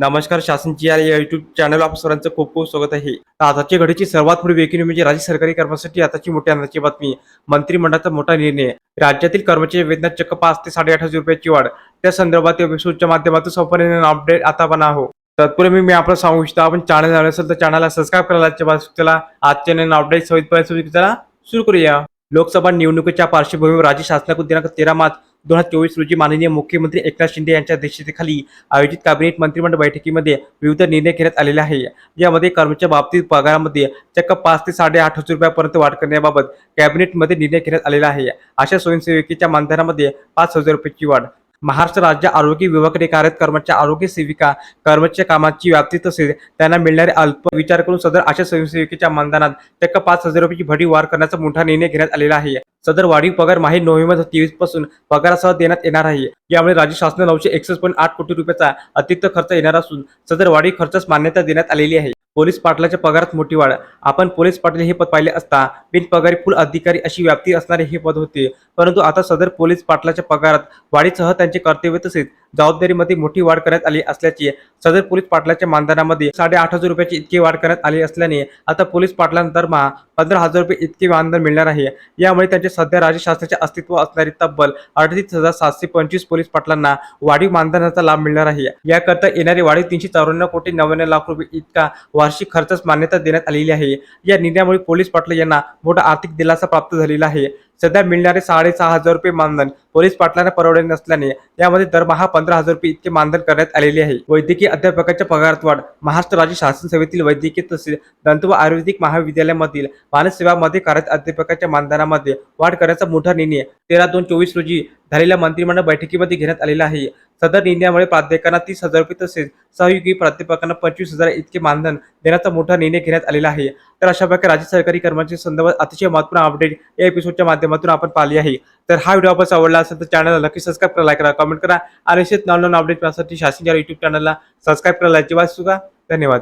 नमस्कार शासनची या YouTube channel आप सरांचं खूप खूप स्वागत आहे. आताच्या घडीची सर्वात मोठी वेगळी म्हणजे राज्य सरकारी कर्मचाऱ्यांसाठी आताची मोठी आनंदाची बातमी. मंत्रिमंडळाचा मोठा निर्णय. राज्यातील कर्मचारी वेतनात चक्क पाच ते साडेआठ हजार रुपयाची वाढ. त्या संदर्भात वेबसाईटच्या माध्यमातून संपूर्ण अपडेट आता पण आहो. तत्पूर्वी मी आपलं सांगू इच्छितो आपण चॅनल झालं असेल तर चॅनलला सबस्क्राईब करायला चला आजच्या नवीन अपडेट सहित सुरू करूया. लोकसभा निवडणुकीच्या पार्श्वभूमीवर राज्य शासनाकडून दिनांक तेरा मार्च दोन हजार चोवीस रोजी माननीय मुख्यमंत्री एकनाथ शिंदे यांच्या अध्यक्षतेखाली आयोजित कॅबिनेट मंत्रिमंडळ बैठकीमध्ये विविध निर्णय घेण्यात आलेले आहे. यामध्ये कर्मच्या बाबतीत पगारामध्ये चक्क पाच ते साडेआठ हजार रुपयापर्यंत वाढ करण्याबाबत कॅबिनेटमध्ये निर्णय घेण्यात आलेला आहे. अशा स्वयंसेविकेच्या मानधनामध्ये पाच हजार रुपयाची वाढ. महाराष्ट्र राज्य आरोग्य विभागाकडे कार्यरत कर्मचारी आरोग्य सेविका कर्मचारी कामाची व्याप्ती तसेच त्यांना मिळणारे अल्प विचार करून सदर अशा स्वयंसेविकेच्या मानधनात चक्क पाच हजार रुपयाची भडी वाढ करण्याचा मोठा निर्णय घेण्यात आलेला आहे. सदर वाढीव पगार माही नोव्हेंबर तेवीसपासून पगारासह देण्यात येणार आहे. यामुळे राज्य शासन नऊशे एकसष्ट पॉईंट आठ कोटी रुपयाचा अतिरिक्त खर्च येणार असून सदर वाढीव खर्चास मान्यता देण्यात आलेली आहे. पोलीस पाटलाच्या पगारात मोठी वाढ. आपण पोलीस पाटील हे पद पाहिले असता बिनपगारी फुल अधिकारी अशी व्याप्ती असणारे हे पद होते. परंतु आता सदर पोलीस पाटलाच्या पगारात वाढीसह त्यांचे कर्तव्य तसेच जबाबदारीमध्ये मोठी वाढ करण्यात आली असल्याची सदर पोलीस पाटलाच्या मानधनामध्ये साडेआठ हजार रुपयाची इतकी वाढ करण्यात आली असल्याने आता पोलीस पाटलांना दरमहा पंधरा हजार रुपये इतके मानधन मिळणार आहे. यामुळे त्यांचे सध्या राज्य शासनाचे अस्तित्व असणारी तब्बल अडतीस हजार सातशे पंचवीस पोलीस पाटलांना वाढीव मानधनाचा लाभ मिळणार आहे. याकरता येणारे वाढीव तीनशे चौऱ्याण्णव कोटी नव्याण्णव लाख रुपये इतका वार्षिक खर्चास मान्यता देण्यात आलेली आहे. या निर्णयामुळे पोलीस पाटला यांना मोठा आर्थिक दिलासा प्राप्त झालेला आहे. सध्या मिळणारे साडेसहा हजार रुपये मानधन पोलीस पाटलांना परवडले नसल्याने यामध्ये दरमहा पंधरा हजार रुपये इतके मानधन करण्यात आलेले आहे. वैद्यकीय अध्यापकाच्या पगारात वाढ महाराष्ट्र राज्य शासन सेवेतील वैद्यकीय तसेच दंत व आयुर्वेदिक महाविद्यालयामधील मानससेवामध्ये कार्यरत अध्यापकाच्या मानधनामध्ये वाढ करण्याचा मोठा निर्णय तेरा दोन चोवीस रोजी झालेल्या मंत्रिमंडळ बैठकीमध्ये घेण्यात आलेला आहे. सदर निर्णयामुळे प्राध्यापकांना तीस हजार रुपये तसेच सहयोगी प्राध्यापकांना पंचवीस हजार इतके मानधन देण्याचा मोठा निर्णय घेण्यात आलेला आहे. तर अशा प्रकारे राज्य सरकारी कर्मचारी संदर्भात अतिशय महत्त्वपूर्ण अपडेट या एपिसोडच्या माध्यमातून आपण पाहिली आहे. तर हा व्हिडिओ आपण आवडला असेल तर चॅनलला नक्की सबस्क्राईब करा लाईक करा कमेंट करा आणि असेच नॉन अपडेट पाहण्यासाठी शासनच्या युट्यूब चॅनलला सबस्क्राईब करायला अजिबात सुद्धा धन्यवाद.